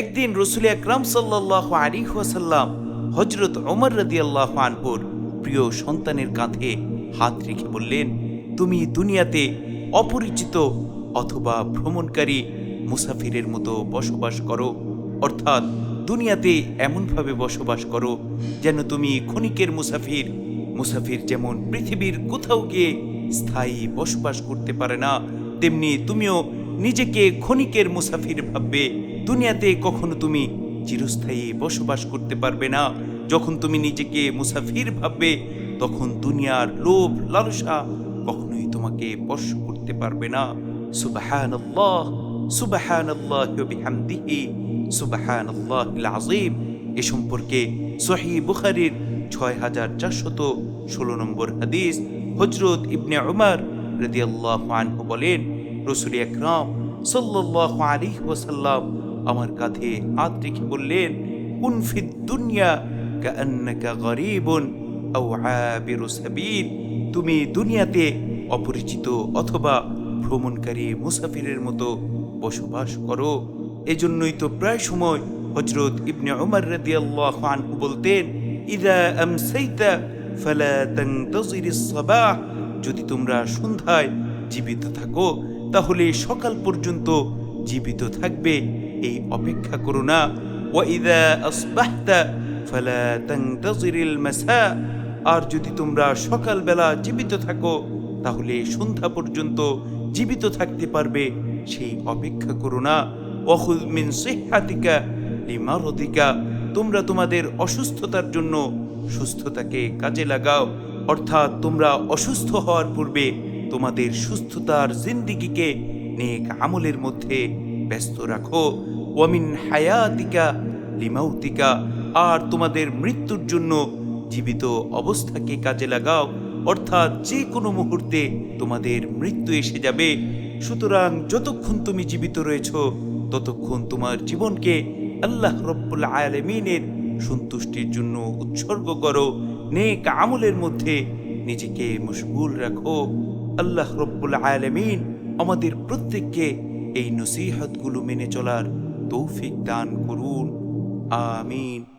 একদিন রসুল আকরাম সাল্লাহ আলী ওয়াসাল্লাম হজরত ওমর রদি আল্লাহ আনহুর প্রিয় সন্তানের কাঁধে হাত রেখে বললেন, তুমি দুনিয়াতে অপরিচিত অথবা ভ্রমণকারী মুসাফিরের মতো বসবাস করো। অর্থাৎ দুনিয়াতে এমনভাবে বসবাস করো যেন তুমি ক্ষণিকের মুসাফির মুসাফির যেমন পৃথিবীর কোথাও গিয়ে স্থায়ী বসবাস করতে পারে না, তেমনি তুমিও নিজেকে ক্ষণিকের মুসাফির ভাববে। দুনিয়াতে কখনো তুমি চিরস্থায়ী বসবাস করতে পারবে না। যখন তুমি নিজেকে মুসাফির ভাববে, তখন দুনিয়ার লোভ, লালসা কখনোই তোমাকে স্পর্শ করতে পারবে না। সুবাহানাল্লাহ সুবাহানাল্লাহ বিহামদিহি, সুবাহানাল্লাহিল আযীম। এ সম্পর্কে সহি বুখারীর ছয় হাজার চারশত ষোলো নম্বর হাদিস হজরত ইবনে উমর রাদিয়াল্লাহু আনহু বলেন রসুল আকরাম সাল্লাল্লাহু আলাইহি ওয়াসাল্লাম আমার কাঁধে হাত রেখে বললেন, কুন ফিদ দুনিয়া কাআন্নাকা গরীবুন তুমি দুনিয়াতে অপরিচিত অথবা ভ্রমণকারী মুসাফিরের মতো বসবাস করো। এজন্যই তো প্রায় সময় হজরত ইবনে উমর রাদিয়াল্লাহু আনহু বলতেন, ইদা আমসাইতা ফালা তানতাজিরিস সাবাহ। যদি তোমরা সন্ধ্যায় জীবিত থাকো, তাহলে সকাল পর্যন্ত জীবিত থাকবে, এই অপেক্ষা করো না। আর যদি তোমরা সকালবেলা জীবিত থাকো, তাহলে সন্ধ্যা পর্যন্ত জীবিত থাকতে পারবে, সেই অপেক্ষা করো না। ওয়াখুদ মিন তোমরা তোমাদের অসুস্থতার জন্য সুস্থতাকে কাজে লাগাও, অর্থাৎ তোমরা অসুস্থ হওয়ার পূর্বে তোমাদের সুস্থতার জিন্দিগিকে নেক আমলের মধ্যে ব্যস্ত রাখো। ওয়ামিন হায়াতিকা লিমাউতিকা, আর তোমাদের মৃত্যুর জন্য জীবিত অবস্থাকে কাজে লাগাও। অর্থাৎ যে কোনো মুহূর্তে তোমাদের মৃত্যু এসে যাবে। সুতরাং যতক্ষণ তুমি জীবিত রয়েছ, ততক্ষণ তোমার জীবনকে আল্লাহ রব্বুল আলমিনের সন্তুষ্টির জন্য উৎসর্গ করো। নেক আমলের মধ্যে নিজেকে মশগুল রাখো। আল্লাহ রব্বুল আলমিন আমাদের প্রত্যেককে এই নসিহতগুলো মেনে চলার তৌফিক দান করুন। আমিন।